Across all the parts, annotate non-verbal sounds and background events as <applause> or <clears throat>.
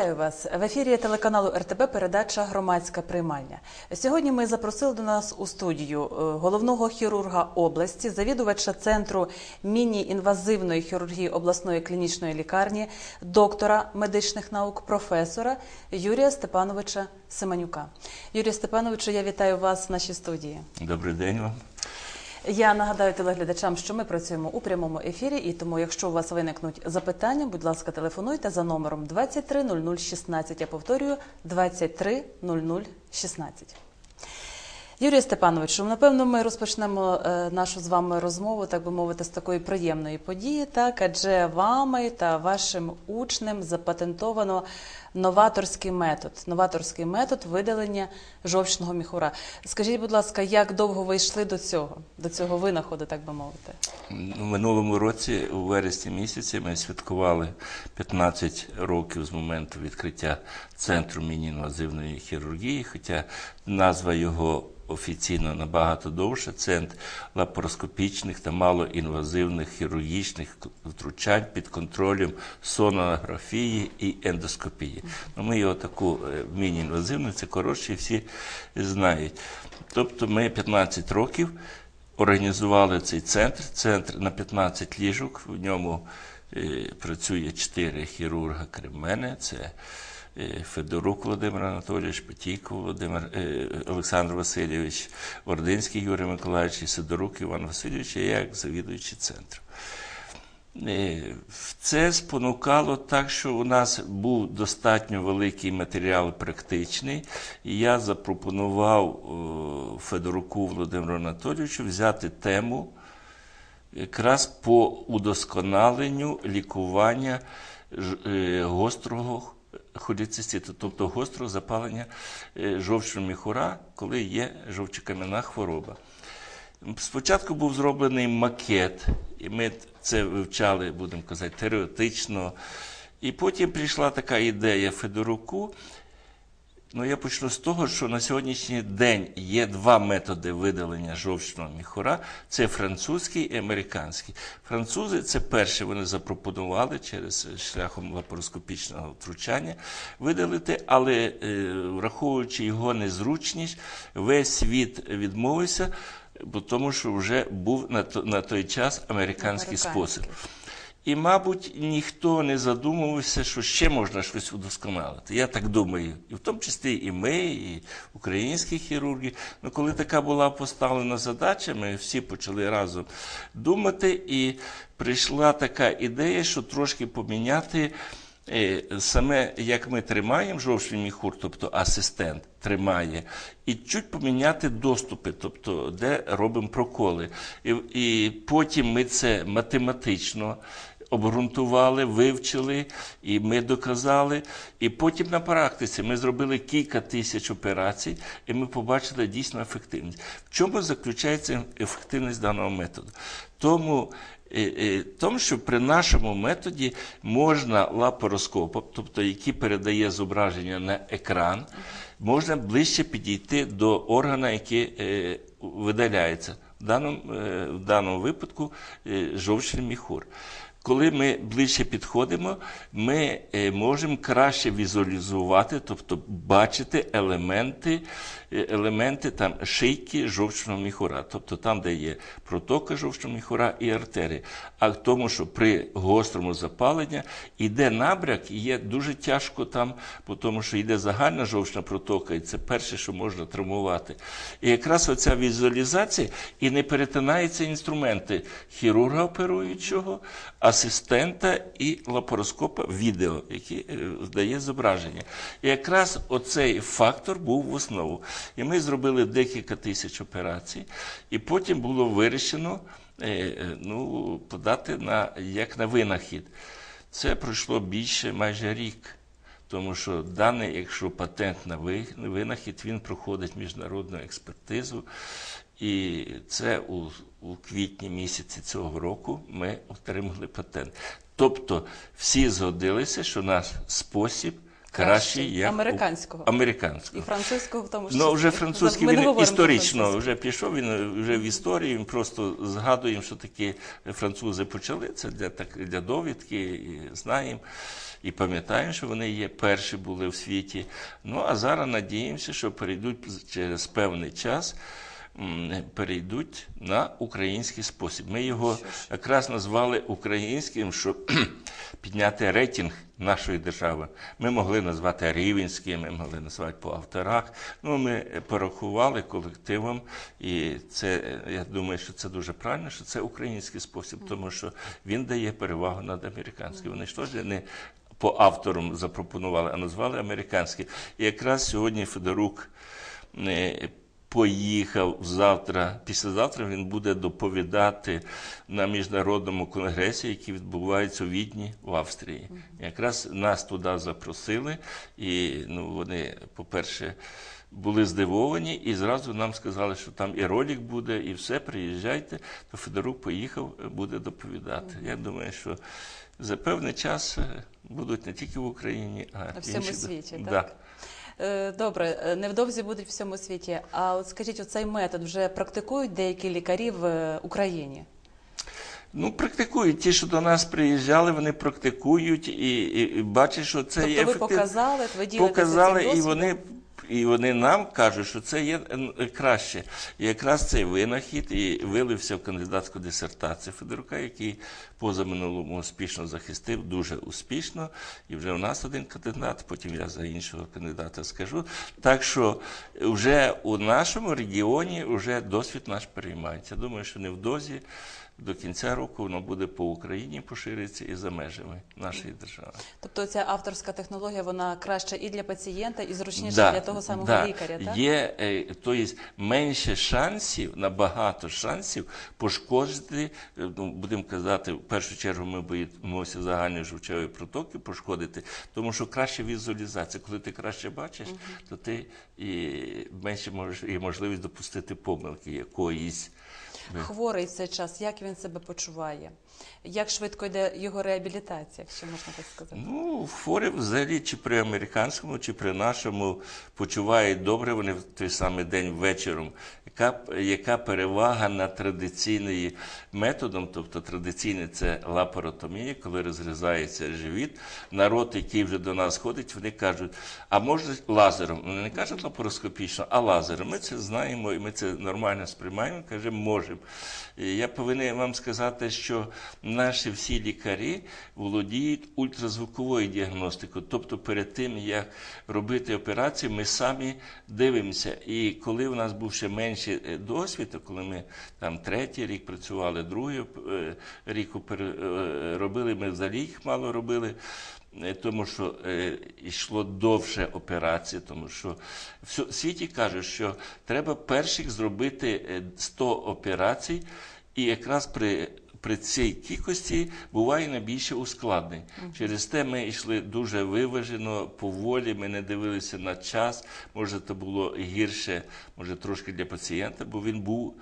Вітаю вас в ефірі телеканалу РТБ. Передача Громадська приймальня. Сьогодні ми запросили до нас у студію е, головного хірурга області, завідувача центру міні-інвазивної хірургії обласної клінічної лікарні, доктора медичних наук, професора Юрія Степановича Семенюка. Юрій Степановичу, я вітаю вас в нашій студії. Добрий день вам. Я нагадаю телеглядачам, що ми працюємо у прямому ефірі, і тому, якщо у вас виникнуть запитання, будь ласка, телефонуйте за номером 230016. Я повторюю 230016. Юрій Степановичу, напевно, ми розпочнемо е, нашу з вами розмову, так би мовити, з такої приємної події, так адже вами та вашим учнем запатентовано новаторський метод, новаторський метод видалення жовчного міхура. Скажіть, будь ласка, як довго ви йшли до цього, до цього винаходу, так би мовити? У минулому році, у вересні місяці, ми святкували 15 років з моменту відкриття центру міні-інвазивної хірургії, хоча назва його офіційно набагато довше центр лапароскопічних та малоінвазивних хірургічних втручань під контролем сонографії і ендоскопії. Ну, ми його таку е, міні-інвазивну, це коротше, всі знають. Тобто ми 15 років організували цей центр. Центр на 15 ліжок. В ньому е, працює 4 хірурга, крім мене. Це Федорук Володимир Анатолійович, Петійко Володимир е, Олександр Васильович, Ординський Юрій Миколаївич і Сидорук Іван Васильович, я як завідуючий центру. Е, Це спонукало так, що у нас був достатньо великий матеріал практичний, і я запропонував е, Федоруку Володимиру Анатолійовичу взяти тему якраз по удосконаленню лікування е, гострого холециститу, тобто гостро запалення е, жовчного міхура, коли є жовчокам'яна хвороба. Спочатку був зроблений макет, і ми це вивчали, будемо казати, теоретично. І потім прийшла така ідея Федоруку. Ну, я почну з того, що на сьогоднішній день є два методи видалення жовчного міхура: це французький і американський. Французи це перше вони запропонували через шляхом лапароскопічного втручання видалити, але е, враховуючи його незручність, весь світ відмовився, тому що вже був на той час американський спосіб. І, мабуть, ніхто не задумувався, що ще можна щось удосконалити. Я так думаю, і в тому числі і ми, і українські хірурги. Ну, коли така була поставлена задача, ми всі почали разом думати, і прийшла така ідея, що трошки поміняти. е, Саме як ми тримаємо жовчний міхур, тобто асистент тримає, і чуть поміняти доступи, тобто де робимо проколи. І, і потім ми це математично обґрунтували, вивчили, і ми доказали. І потім на практиці ми зробили кілька тисяч операцій, і ми побачили дійсно ефективність. В чому заключається ефективність даного методу? Тому е, е, тому, що при нашому методі можна лапароскопом, тобто який передає зображення на екран, можна ближче підійти до органа, який е, видаляється. В даному, в даному випадку жовчний міхур. Коли ми ближче підходимо, ми е, можемо краще візуалізувати, тобто бачити елементи, елементи там шийки жовчного міхура, тобто там, де є протока жовчного міхура і артерії. А в тому, що при гострому запаленні йде набряк, і є дуже тяжко там, тому що йде загальна жовчна протока, і це перше, що можна травмувати. І якраз оця візуалізація і не перетинаються інструменти хірурга оперуючого, асистента і лапароскопа відео, який е, дає зображення. І якраз оцей фактор був в основу. І ми зробили декілька тисяч операцій, і потім було вирішено е, е, ну, подати на, як на винахід. Це пройшло більше майже рік. Тому що даний, якщо патент на винахід, він проходить міжнародну експертизу. І це у, у квітні місяці цього року ми отримали патент. Тобто всі згодилися, що наш спосіб кращий, як американського. американського. І французького в тому числі. Ну, вже французький Ми він історично вже пішов, він вже в історії, він просто згадуємо, що такі французи почали. Це для, так, для довідки, і знаємо. І пам'ятаємо, що вони є перші були в світі. Ну а зараз надіємося, що перейдуть через певний час. Перейдуть на український спосіб. Ми його якраз назвали українським, щоб <clears throat> підняти рейтинг нашої держави. Ми могли назвати рівенським, ми могли назвати по авторах. Ну, ми порахували колективом, і це я думаю, що це дуже правильно, що це український спосіб, тому що він дає перевагу над американським. Вони ж теж не по авторам запропонували, а назвали американський. І якраз сьогодні Федорук. Поїхав завтра, післязавтра він буде доповідати на міжнародному конгресі, який відбувається у Відні в Австрії. Якраз нас туди запросили, і ну, вони, по-перше, були здивовані, і зразу нам сказали, що там і ролик буде, і все, приїжджайте. То Федорук поїхав, буде доповідати. Я думаю, що за певний час е, будуть не тільки в Україні, а На в всьому інші- світі, так? Е, Добре, е, невдовзі будуть в всьому світі. А от скажіть, оцей метод вже практикують деякі лікарі в е, Україні? Ну, практикують. Ті, що до нас приїжджали, вони практикують і, і, і бачать, що це тобто є ви ефективно. показали, ви ділитеся Показали, цим і вони, і вони нам кажуть, що це є краще. І якраз цей винахід і вилився в кандидатську дисертацію Федорука, який позаминулому успішно захистив, дуже успішно. І вже у нас один кандидат, потім я за іншого кандидата скажу. Так що вже у нашому регіоні вже досвід наш переймається. Думаю, що невдовзі. До кінця року воно буде по Україні пошириться і за межами нашої держави. Тобто ця авторська технологія, вона краща і для пацієнта, і зручніша Да, для того самого да. лікаря, так? Є е, то є менше шансів, набагато шансів пошкодити. е, Ну, будемо казати, в першу чергу ми боїмося загальної жовчевої протоки пошкодити, тому що краще візуалізація. Коли ти краще бачиш, то ти і менше можеш є можливість допустити помилки якоїсь. Хворий в цей час, як він себе почуває? Як швидко йде його реабілітація, якщо можна так сказати? Ну, хворі взагалі чи при американському, чи при нашому почувають добре. Вони в той самий день вечором. Яка, яка перевага над традиційним методом? Тобто традиційний це лапаротомія, коли розрізається живіт. Народ, який вже до нас ходить, вони кажуть, а може лазером? Вони не кажуть лапароскопічно, а лазером. Ми це знаємо і ми це нормально сприймаємо, кажемо, можемо. Я повинен вам сказати, що наші всі лікарі володіють ультразвуковою діагностикою. Тобто, перед тим як робити операцію, ми самі дивимося. І коли у нас був ще менший е, досвід, коли ми там третій рік працювали, другий е, рік е, робили, ми взагалі їх мало робили. Тому що е, йшло довше операції, тому що в світі кажуть, що треба перших зробити е, 100 операцій, і якраз при, при цій кількості буває найбільше ускладнень. Через те ми йшли дуже виважено, поволі, ми не дивилися на час. Може, це було гірше, може трошки для пацієнта, бо він був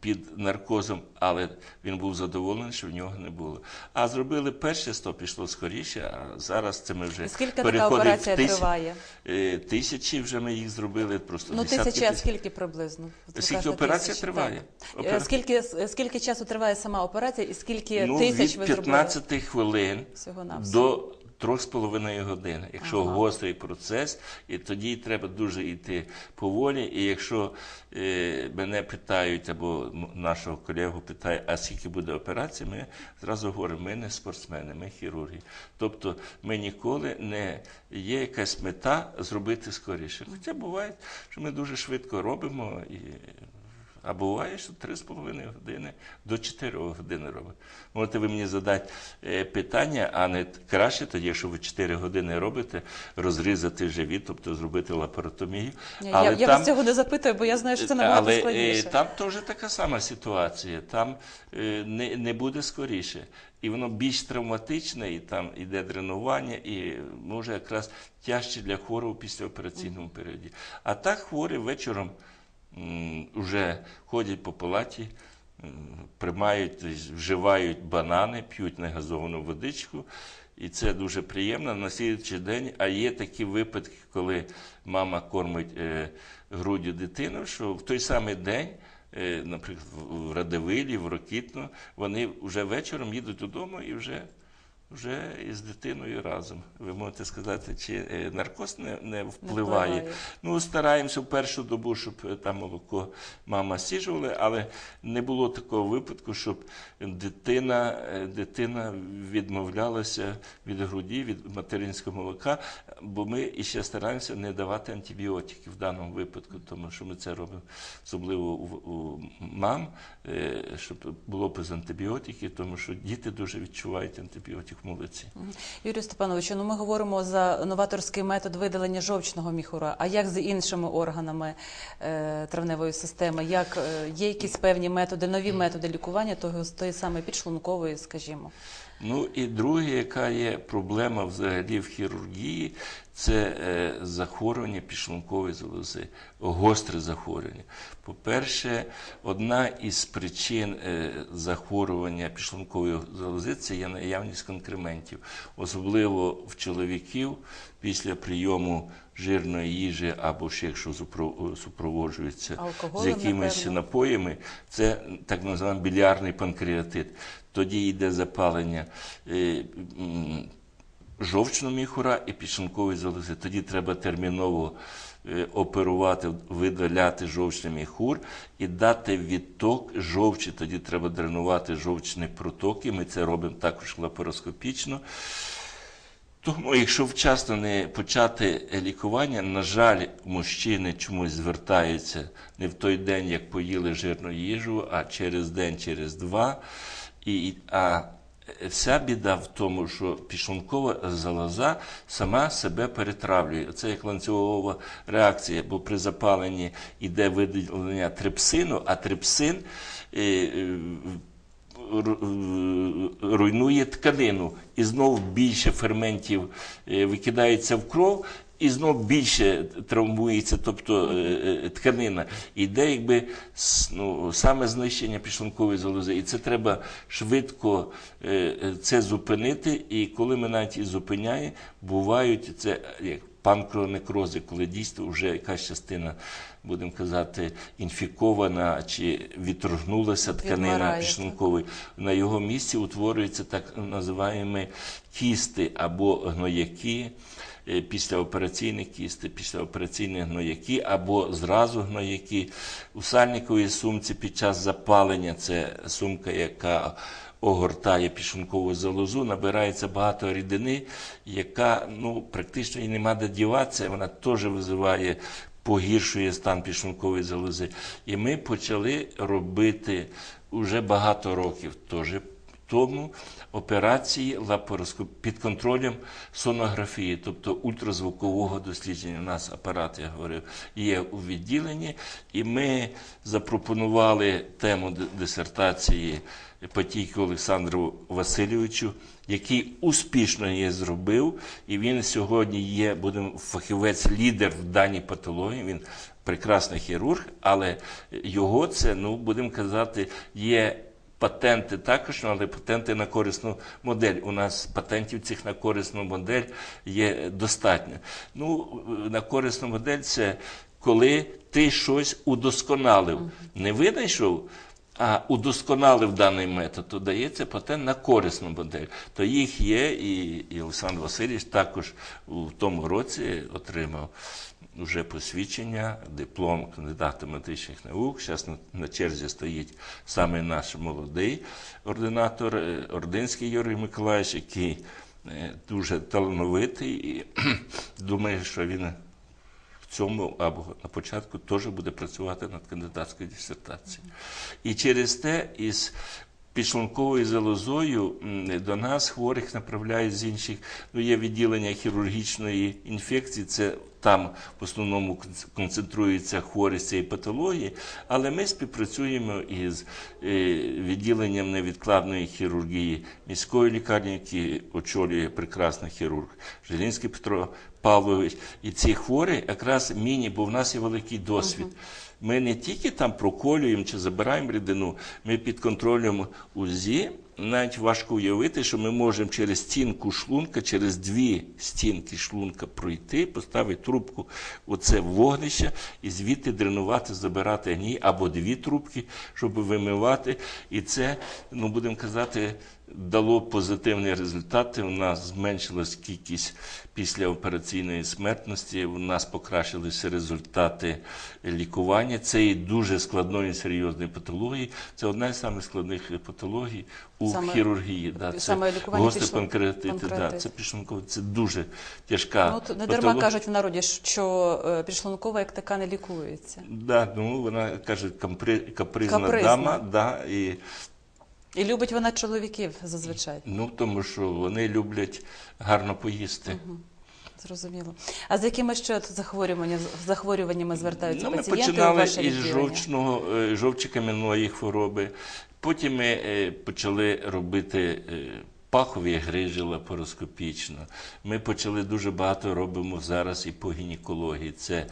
під наркозом, але він був задоволений, що в нього не було. А зробили перше 100, пішло скоріше, а зараз це ми вже скільки така операція тисяч- триває? Е, Тисячі вже ми їх зробили, просто Ну, десятки тисячі, а скільки приблизно? Скільки операція тисячі, триває? так. Опера- Е, Скільки, скільки часу триває сама операція і скільки ну, тисяч від ви зробили? 15 хвилин Всього до 3,5 години. Якщо Ага. гострий процес, і тоді треба дуже йти поволі. І якщо е, мене питають, або нашого колегу питають, а скільки буде операцій, ми зразу говоримо, ми не спортсмени, ми хірурги. Тобто ми ніколи не є якась мета зробити скоріше. Хоча буває, що ми дуже швидко робимо і. А буває, що 3,5 години до 4 години робить. Можете ви мені задати е, питання, а не краще тоді, якщо ви 4 години робите, розрізати живіт, тобто зробити лапаротомію. Ні, я, я вас цього не запитую, бо я знаю, що це набагато але, е, складніше. там теж така сама ситуація. Там е, не, не буде скоріше. І воно більш травматичне, і там іде дренування, і може якраз тяжче для хворого після операційному періоді. А так хворі вечором вже ходять по палаті, приймають, вживають банани, п'ють негазовану водичку. І це дуже приємно на слідчий день. А є такі випадки, коли мама кормить е, груддю дитину, що в той самий день, е, наприклад, в Радивилі, в Рокітно, вони вже вечором їдуть додому і вже, вже із дитиною разом. Ви можете сказати, чи е, наркоз не, не впливає. впливає. Ну, стараємося в першу добу, щоб е, там молоко мама стіжували, але не було такого випадку, щоб дитина, е, дитина відмовлялася від груді, від материнського молока, бо ми іще стараємося не давати антибіотиків в даному випадку, тому що ми це робимо особливо у, у мам, щоб було без антибіотиків, тому що діти дуже відчувають антибіотик в молоці. Мгм. Юрію Степановичу, ну ми говоримо за новаторський метод видалення жовчного міхура. А як з іншими органами е, травневої системи? Як е, є якісь певні методи, нові методи лікування того з тої самої підшлункової, скажімо? Ну і друге, яка є проблема взагалі в хірургії, це е, захворювання підшлункової залози, гостре захворювання. По-перше, одна із причин е, захворювання підшлункової залози це є наявність конкрементів, особливо в чоловіків після прийому жирної їжі або ще якщо супро- супроводжується з якимись напевно. напоями, це так називаємо білярний панкреатит. Тоді йде запалення е, жовчного міхура і підшлункової залози. Тоді треба терміново е, оперувати, видаляти жовчний міхур і дати відток жовчі. Тоді треба дренувати жовчні протоки. Ми це робимо також лапароскопічно. Тому, якщо вчасно не почати лікування, на жаль, мужчини чомусь звертаються не в той день, як поїли жирну їжу, а через день, через два. І, а вся біда в тому, що підшлункова залоза сама себе перетравлює. Це як ланцюгова реакція, бо при запаленні йде виділення трипсину, а трипсин. е, е, е, руйнує тканину, і знов більше ферментів викидається в кров, і знов більше травмується, тобто е, е, тканина. Іде якби ну, саме знищення підшлункової залози. І це треба швидко е, це зупинити. І коли ми навіть і зупиняємо, бувають це як панкронекрози, коли дійсно вже якась частина, будемо казати, інфікована чи відторгнулася тканина Відмирає, підшлункової, на його місці утворюються так називаємо кісти або гнояки, післяопераційні кісти, післяопераційні гнояки або зразу гнояки. У сальниковій сумці під час запалення це сумка, яка огортає підшлункову залозу, набирається багато рідини, яка ну, практично і нема де діватися, вона теж визиває погіршує стан підшлункової залози. І ми почали робити вже багато років теж тому операції лапароскоп під контролем сонографії, тобто ультразвукового дослідження. У нас апарат, я говорив, є у відділенні, і ми запропонували тему дисертації Патійку Олександру Васильовичу, який успішно її зробив, і він сьогодні є, будемо фахівець, лідер в даній патології. Він прекрасний хірург, але його це, ну будемо казати, є. Патенти також, ну, але патенти на корисну модель. У нас патентів цих на корисну модель є достатньо. Ну, на корисну модель це коли ти щось удосконалив. Не винайшов, а удосконалив даний метод, то дається патент на корисну модель. То їх є, і, і Олександр Васильович також у тому році отримав вже посвідчення, диплом кандидата медичних наук. Зараз на, черзі стоїть саме наш молодий ординатор е, Ординський Юрій Миколаївич, який е, дуже талановитий і думаю, що він в цьому або на початку теж буде працювати над кандидатською дисертацією. І через те із підшлунковою залозою до нас хворих направляють з інших. Ну, є відділення хірургічної інфекції, це там в основному концентруються хворі з цієї патології, але ми співпрацюємо із е, відділенням невідкладної хірургії міської лікарні, які очолює прекрасний хірург Жилінський Петро Павлович. І ці хворі якраз міні, бо в нас є великий досвід. Ми не тільки там проколюємо чи забираємо рідину, ми під контролем УЗІ навіть важко уявити, що ми можемо через стінку шлунка, через дві стінки шлунка пройти, поставити трубку у це вогнище і звідти дренувати, забирати гній або дві трубки, щоб вимивати. І це, ну будемо казати, дало позитивні результати. У нас зменшилась кількість післяопераційної смертності, у нас покращилися результати лікування. Це і дуже складної серйозної патології. Це одна з самих складних патологій у Саме- хірургії. Да, це саме лікування гострий панкреатит. Да, це підшлунковий, це дуже тяжка Ну, от не дарма кажуть в народі, що е, підшлункова як така не лікується. Да, ну вона каже, капризна, Капризна. дама, да, і І любить вона чоловіків зазвичай. ну тому що вони люблять гарно поїсти. Зрозуміло. А з якими ще от захворювання, захворюваннями звертаються Ну, ми пацієнти у починали ваше із жовчного, е, жовчокам'яної хвороби. Потім ми е, почали робити е, пахові грижі лапароскопічно. Ми почали дуже багато робимо зараз і по гінекології. Це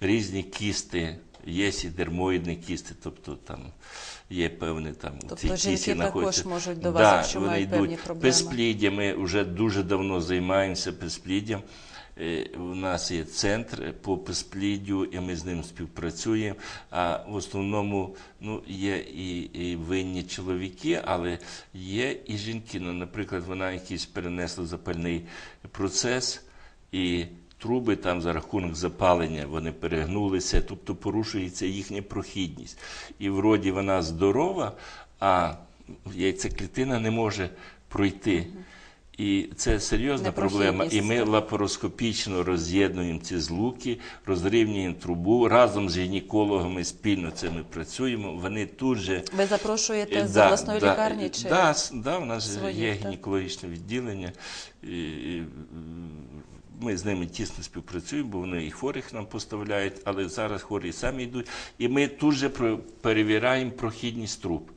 різні кісти. Є і дермоїдні кісти, тобто там є певні там Тобто ці кісті також можуть до вас, да, якщо вони мають йдуть. певні проблеми. Безпліддя, ми вже дуже давно займаємося безпліддям. Е, У нас є центр по безпліддю, і ми з ним співпрацюємо. А в основному ну, є і, і винні чоловіки, але є і жінки. Ну, наприклад, вона якийсь перенесла запальний процес і. Труби там за рахунок запалення вони перегнулися, тобто порушується їхня прохідність. І вроді вона здорова, а яйцеклітина не може пройти. І це серйозна проблема. І ми лапароскопічно роз'єднуємо ці злуки, розрівнюємо трубу разом з гінекологами спільно це ми працюємо. Вони тут же Ви запрошуєте Е, з да, обласної да, лікарні е, чи да, да, у нас свої, є гінекологічне відділення. І, ми з ними тісно співпрацюємо, бо вони і хворих нам поставляють, але зараз хворі самі йдуть. І ми тут же перевіряємо прохідність труб.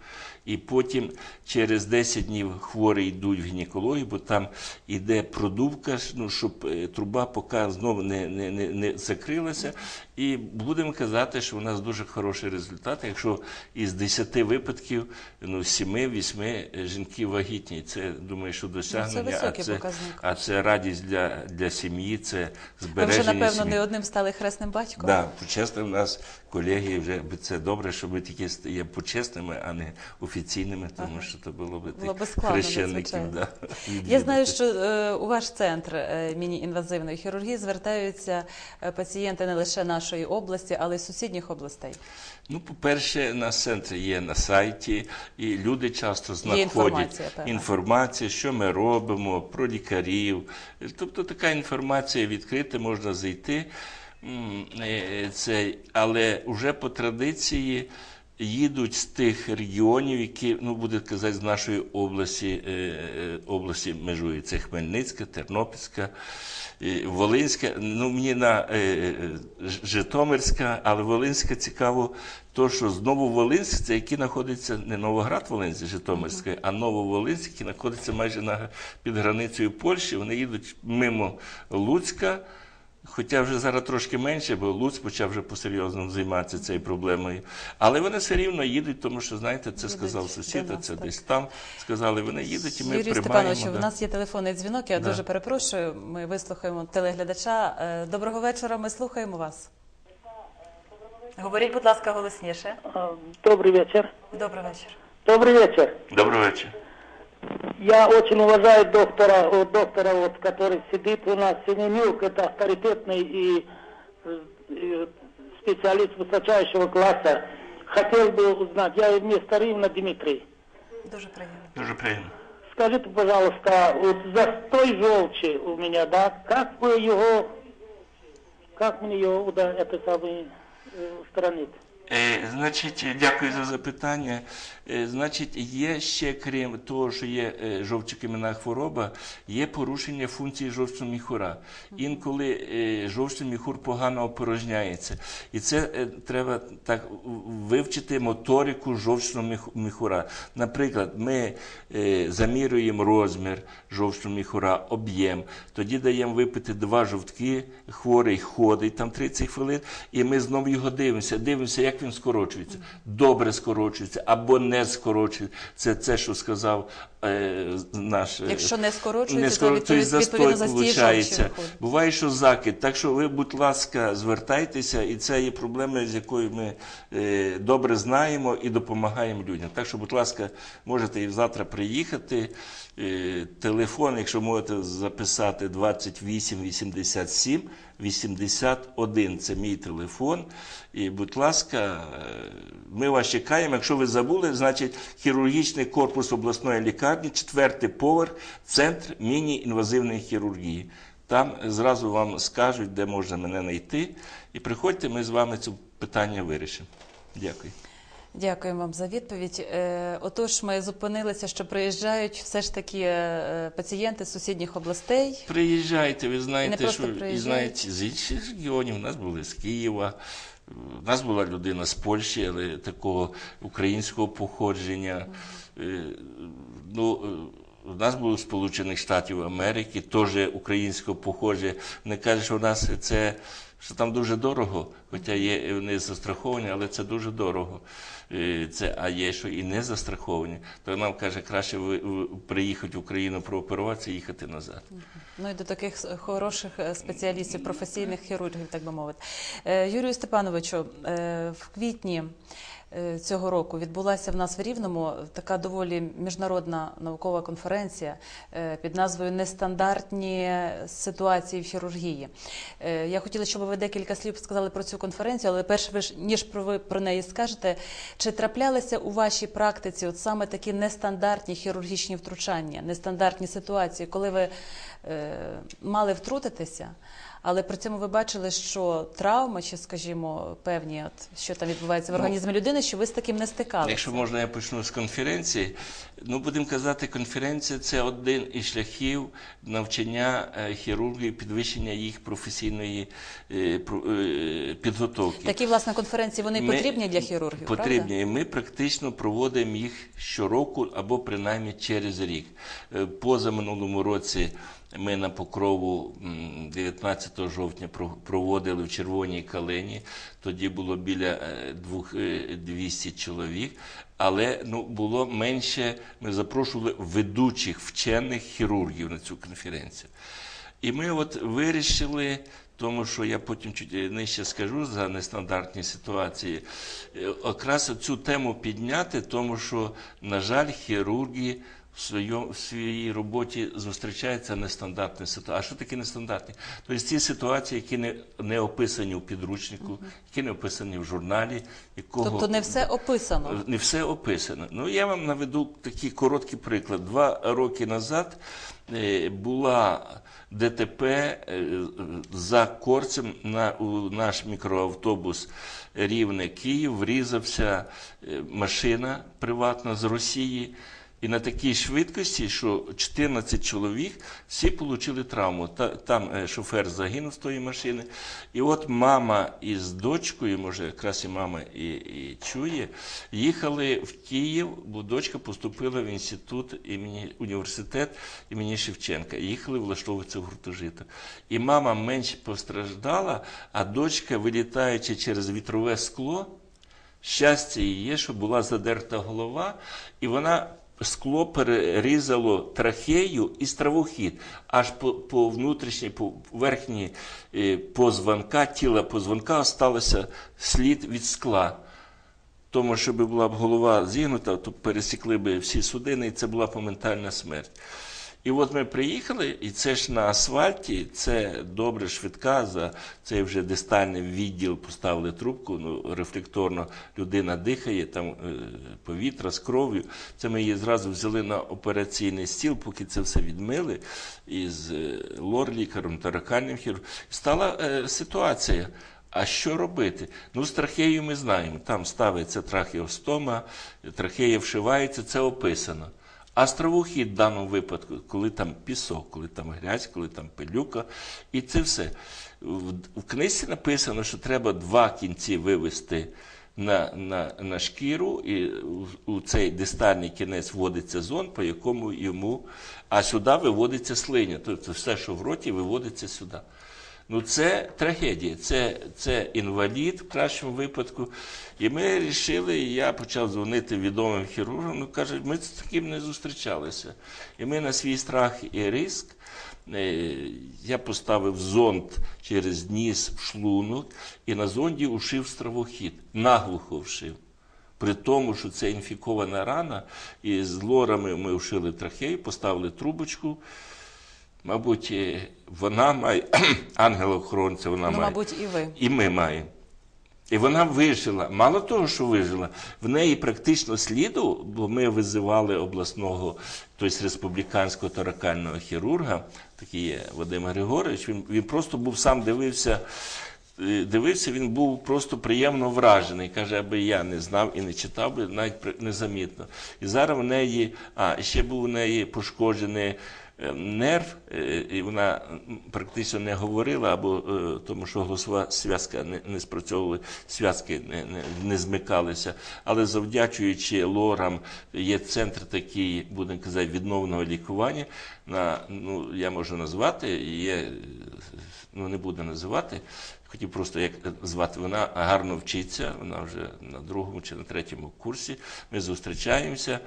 І потім через 10 днів хворі йдуть в гінекологію, бо там іде продувка, ну, щоб е, труба поки знову не, не, не, не закрилася. І будемо казати, що у нас дуже хороший результат. Якщо із 10 випадків, ну, 7-8 жінки вагітні, це думаю, що досягнення. Ну, високий а, це, а це радість для, для сім'ї, це ви збереження вже напевно сім'ї. не одним стали хресним батьком? Да, почесне в нас колеги вже це добре, що ми тільки є почесними, а не офіційними, тому що це було б Було тих би складно, хрещеників. Да, Я знаю, що е, у ваш центр е, міні-інвазивної хірургії звертаються е, пацієнти не лише нашої області, але й сусідніх областей. Ну, по-перше, наш центр є на сайті, і люди часто знаходять інформація, інформацію, що ми робимо, про лікарів. Тобто така інформація відкрита, можна зайти. Це, але вже по традиції їдуть з тих регіонів, які, ну, буде казати, з нашої області, е, е, області межують. Це Хмельницька, Тернопільська. е, Волинська, ну мені на Житомирська, але Волинська цікаво, то що знову Волинськ, це який знаходиться не Новоград Волинський, Житомирський, а Нововолинськ, який знаходиться майже на, під границею Польщі. Вони їдуть мимо Луцька. Хоча вже зараз трошки менше, бо Луць почав вже по-серйозному займатися цією проблемою. Але вони все рівно їдуть, тому що, знаєте, це сказав сусід, а це так. десь там. Сказали, вони їдуть, і ми Юрій приймаємо. Степановичу, да. у нас є телефонний дзвінок. Я Да. дуже перепрошую. Ми вислухаємо телеглядача. Е, Доброго вечора. Ми слухаємо вас. Говоріть, будь ласка, голосніше. А, Добрый вечер. Добрий вечір. Добрый вечер. Добрий вечір. Я очень уважаю доктора, вот, доктора вот, который сидит у нас, Синемюк, это авторитетный и, э, и специалист высочайшего класса. Хотел бы узнать, я вместо Ривна Дмитрий. Дуже приємно. Дуже приємно. Скажите, пожалуйста, вот застой желчи у меня, да, как вы его, как мне его, да, это самое, э, устранить? Е, значить, дякую за запитання. Е, значить, є ще, крім того, що є е, жовчокам'яна хвороба, є порушення функції жовчного міхура. Інколи жовчний міхур погано опорожняється. І це треба так вивчити моторику жовчного міхура. Наприклад, ми замірюємо розмір жовчного міхура, об'єм, тоді даємо випити два жовтки, хворий ходить там 30 хвилин, і ми знову його дивимося. Дивимося, як як він скорочується. Добре скорочується або не скорочується. Це це, що сказав е, наш. е, Якщо не скорочується, не то скоро- відповідь- застой відповідно получається. Буває, що закид. Так що ви, будь ласка, звертайтеся, і це є проблема, з якою ми е, добре знаємо і допомагаємо людям. Так що, будь ласка, можете і завтра приїхати. Е, телефон, якщо можете записати 28 87 81. Це мій телефон. І, будь ласка, е, ми вас чекаємо. Якщо ви забули, значить хірургічний корпус обласної лікарні, четвертий поверх, центр міні-інвазивної хірургії. Там зразу вам скажуть, де можна мене знайти. І приходьте, ми з вами це питання вирішимо. Дякую. Дякуємо вам за відповідь. Е, Отож, ми зупинилися, що приїжджають все ж таки е, пацієнти з сусідніх областей. Приїжджайте, ви знаєте, що і знаєте, з інших регіонів. У нас були з Києва. У нас була людина з Польщі, але такого українського походження. Е, Ну, у нас були з Сполучених Штатів Америки, теж українського походження. Вони кажуть, що у нас це що там дуже дорого, хоча є вони застраховані, але це дуже дорого. Е, Це, а є, що і не застраховані. То нам каже, краще ви, приїхати в Україну прооперуватися і їхати назад. Ну і до таких хороших е, спеціалістів, професійних хірургів, так би мовити. Е, Юрію Степановичу, е, в квітні е, цього року відбулася в нас в Рівному така доволі міжнародна наукова конференція е, під назвою Нестандартні ситуації в хірургії. Е, Я хотіла, щоб ви декілька слів сказали про цю конференцію, але перш ви ніж ви про неї скажете, чи траплялися у вашій практиці от саме такі нестандартні хірургічні втручання, нестандартні ситуації, коли ви е, мали втрутитися, але при цьому ви бачили, що травма, чи, скажімо, певні, от що там відбувається в організмі людини, що ви з таким не стикалися. Якщо можна, я почну з конференції. Ну, будемо казати, конференція це один із шляхів навчання е, хірургів, підвищення їх професійної е, е, підготовки. Такі власне конференції вони Ми- потрібні для хірургів. Потрібні. Правда? І ми практично проводимо їх щороку або принаймні через рік. Е, Позаминулому році ми на покрову 19 жовтня проводили в Червоній калині. Тоді було біля е, двох, е, 200 чоловік. Але ну, було менше, ми запрошували ведучих вчених хірургів на цю конференцію. І ми от вирішили, тому що я потім чуть нижче скажу за нестандартні ситуації, е, якраз цю тему підняти, тому що, на жаль, хірурги в, своєму, в своїй роботі зустрічаються нестандартні ситуації. А що таке нестандартні? Тобто ці ситуації, які не, не описані у підручнику, які не описані в журналі, якого Тобто не все описано. не все описано. Ну, я вам наведу такий короткий приклад. Два роки назад е, була ДТП е, за корцем на у наш мікроавтобус Рівне Київ врізався е, машина приватна з Росії. І на такій швидкості, що 14 чоловік всі отримали травму. Там е, шофер загинув з тої машини. І от мама із дочкою, може, якраз і мама і, і чує, їхали в Київ, бо дочка поступила в інститут імені університет імені Шевченка. Їхали влаштовуватися в гуртожиток. І мама менш постраждала, а дочка, вилітаючи через вітрове скло, щастя її є, що була задерта голова, і вона скло перерізало трахею і стравохід, аж по, по внутрішній, по верхній е, позвонка, тіла позвонка осталося слід від скла. Тому, щоб була б голова зігнута, то пересікли б всі судини, і це була моментальна смерть. І от ми приїхали, і це ж на асфальті, це добре, швидка, за цей вже дистальний відділ поставили трубку, ну, рефлекторно людина дихає, там е, повітря з кров'ю. Це ми її зразу взяли на операційний стіл, поки це все відмили із е, лор-лікарем, таракальним хірургом. Стала е, ситуація. А що робити? Ну, з трахеєю ми знаємо. Там ставиться трахеостома, трахея вшивається, це описано. А стравохід в даному випадку, коли там пісок, коли там грязь, коли там пилюка, і це все. В, книжці написано, що треба два кінці вивести на, на, на шкіру, і у цей дистальний кінець вводиться зон, по якому йому, а сюди виводиться слиня. Тобто все, що в роті, виводиться сюди. Ну, це трагедія, це, це інвалід в кращому випадку. І ми вирішили, і я почав дзвонити відомим хірургам. Ну, кажуть, ми з таким не зустрічалися. І ми на свій страх і риск. е, Я поставив зонд через ніс в шлунок і на зонді ушив стравохід, наглухо вшив. При тому, що це інфікована рана, і з лорами ми вшили трахею, поставили трубочку. Мабуть, вона має <clears throat> ангела-охоронця, вона Ну, має. мабуть, і ви. І ми маємо. І вона вижила. Мало того, що вижила, в неї практично сліду, бо ми визивали обласного, тобто республіканського таракального хірурга, такий є Вадим Григорович, він, він просто був сам дивився. е, Дивився, він був просто приємно вражений. Каже, аби я не знав і не читав би, навіть незамітно. І зараз в неї, а ще був у неї пошкоджений нерв, е, і вона практично не говорила, або е, тому що голосова зв'язка не, не спрацьовували, зв'язки не, не, не змикалися. Але завдячуючи лорам, є центр такий, будемо казати, відновного лікування. На, ну, я можу назвати, є, е, ну не буду називати. Хотів просто як звати. Вона гарно вчиться, вона вже на другому чи на третьому курсі. Ми зустрічаємося.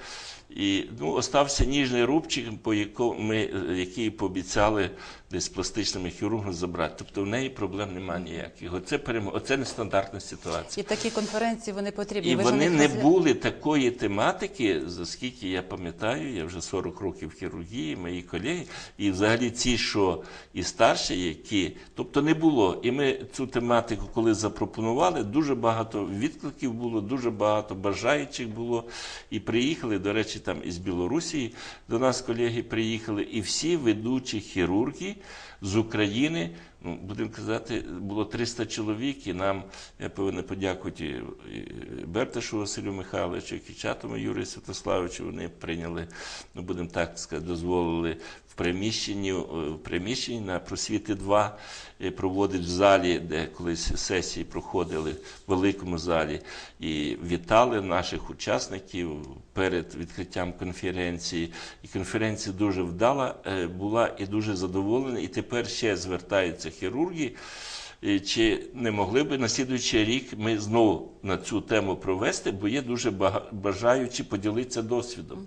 І ну, остався ніжний рубчик, по якому ми, який пообіцяли десь пластичними хірургом забрати. Тобто в неї проблем немає ніяких. Оце перемога, оце нестандартна ситуація. І такі конференції вони потрібні. І Ви вони не розгля- були такої тематики, за скільки я пам'ятаю, я вже 40 років в хірургії, мої колеги, і взагалі ці, що і старші, які, тобто не було. І ми цю тематику, коли запропонували, дуже багато відкликів було, дуже багато бажаючих було. І приїхали, до речі, там із Білорусі до нас колеги приїхали, і всі ведучі хірурги з України. Ну, будемо казати, було 300 чоловік, і нам я повинен подякувати і Берташу Василю Михайловичу, Кічатому Юрію Святославовичу. Вони прийняли, ну будемо так сказати, дозволили приміщенні, е, приміщенні на просвіти 2 е, проводить в залі, де колись сесії проходили в великому залі, і вітали наших учасників перед відкриттям конференції. І конференція дуже вдала е, була і дуже задоволена. І тепер ще звертаються хірурги. Чи не могли би на слідуючий рік ми знову на цю тему провести, бо є дуже бажаючі поділитися досвідом.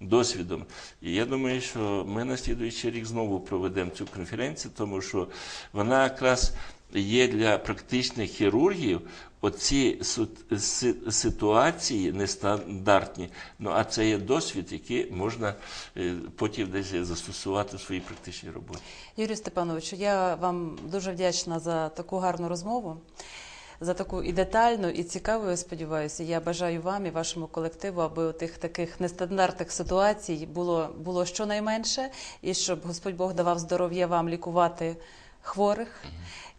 Досвідом. І я думаю, що ми на слідуючий рік знову проведемо цю конференцію, тому що вона якраз є для практичних хірургів оці ситуації нестандартні. Ну а це є досвід, який можна е, потім десь застосувати в своїй практичній роботі. Юрію Степановичу, я вам дуже вдячна за таку гарну розмову, за таку і детальну, і цікаву, я сподіваюся. Я бажаю вам і вашому колективу, аби у тих таких нестандартних ситуацій було, було щонайменше, і щоб Господь Бог давав здоров'я вам лікувати хворих,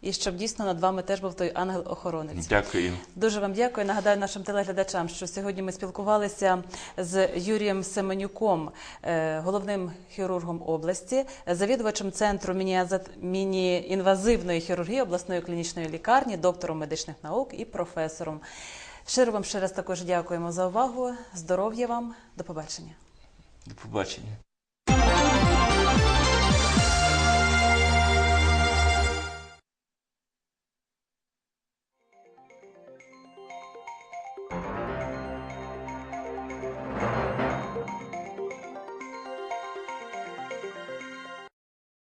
і щоб дійсно над вами теж був той ангел-охоронець. Дякую. Дуже вам дякую. Нагадаю нашим телеглядачам, що сьогодні ми спілкувалися з Юрієм Семенюком, е, головним хірургом області, завідувачем центру міні-інвазивної хірургії обласної клінічної лікарні, доктором медичних наук і професором. Щиро вам ще раз також дякуємо за увагу. Здоров'я вам, до побачення. До побачення.